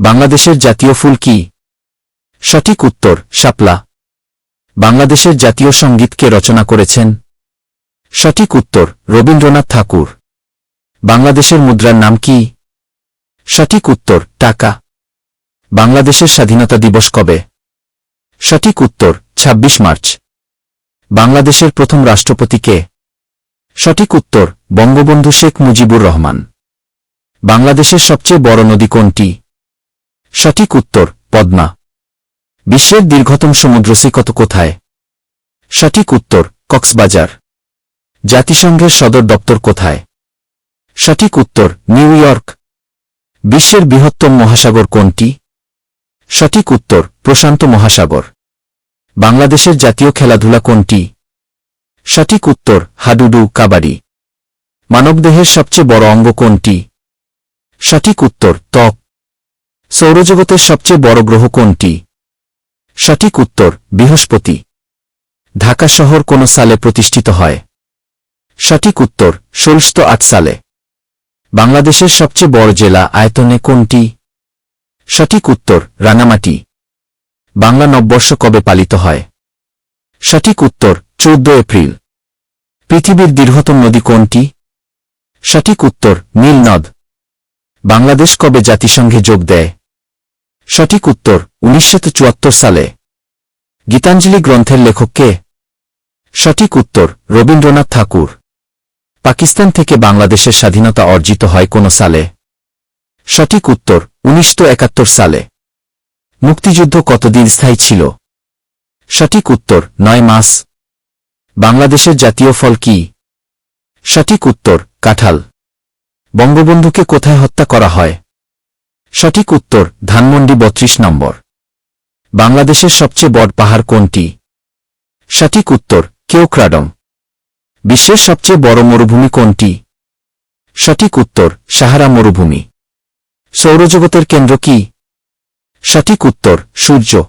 বাংলাদেশের জাতীয় ফুল কি? সঠিক উত্তর, শাপলা। বাংলাদেশের জাতীয় সংগীত কে রচনা করেছেন? সঠিক উত্তর, রবীন্দ্রনাথ ঠাকুর। বাংলাদেশের মুদ্রার নাম কি? সঠিক উত্তর, টাকা। বাংলাদেশের স্বাধীনতা দিবস কবে? সঠিক উত্তর ২৬ মার্চ। বাংলাদেশের প্রথম রাষ্ট্রপতি কে? সঠিক উত্তর, বঙ্গবন্ধু শেখ মুজিবুর রহমান। বাংলাদেশের সবচেয়ে বড় নদী কোনটি? সঠিক উত্তর, পদ্মা। বিশ্বের দীর্ঘতম সমুদ্র সৈকত কোথায়? সঠিক উত্তর, কক্সবাজার। জাতিসংঘের সদর দপ্তর কোথায়? সঠিক উত্তর, নিউ ইয়র্ক। বিশ্বের বৃহত্তম মহাসাগর কোনটি? সঠিক উত্তর, প্রশান্ত মহাসাগর। বাংলাদেশের জাতীয় খেলাধুলা কোনটি? সঠিক উত্তর, হাডুডু কাবাডি। মানবদেহের সবচেয়ে বড় অঙ্গ কোনটি? সঠিক উত্তর, ত্বক। সৌরজগতের সবচেয়ে বড় গ্রহ কোনটি? সঠিক উত্তর, বৃহস্পতি। ঢাকা শহর কোন সালে প্রতিষ্ঠিত হয়? সঠিক উত্তর ষোলশত আট সালে। বাংলাদেশের সবচেয়ে বড় জেলা আয়তনে কোনটি? সঠিক উত্তর, রাঙামাটি। বাংলা নববর্ষ কবে পালিত হয়? সঠিক উত্তর, চৌদ্দ এপ্রিল। পৃথিবীর দীর্ঘতম নদী কোনটি? সঠিক উত্তর, নীল নদ। বাংলাদেশ কবে জাতিসংঘে যোগ দেয়? সঠিক উত্তর উনিশশো চুয়াত্তর সালে। গীতাঞ্জলি গ্রন্থের লেখক কে? সঠিক উত্তর রবীন্দ্রনাথ ঠাকুর। পাকিস্তান থেকে বাংলাদেশের স্বাধীনতা অর্জিত হয় কোন সালে? সঠিক উত্তর উনিশশো একাত্তর সালে। মুক্তিযুদ্ধ কতদিন স্থায়ী ছিল? সঠিক উত্তর নয় মাস। বাংলাদেশের জাতীয় ফল কি? সঠিক উত্তর কাঁঠাল। বঙ্গবন্ধুকে কোথায় হত্যা করা হয়? সঠিক উত্তর, ধানমন্ডি বত্রিশ নম্বর। বাংলাদেশের সবচেয়ে বড় পাহাড় কোনটি? সঠিক উত্তর, কেওক্রাডম। বিশ্বের সবচেয়ে বড় মরুভূমি কোনটি? সঠিক উত্তর, সাহারা মরুভূমি। সৌরজগতের কেন্দ্র কি? সঠিক উত্তর, সূর্য।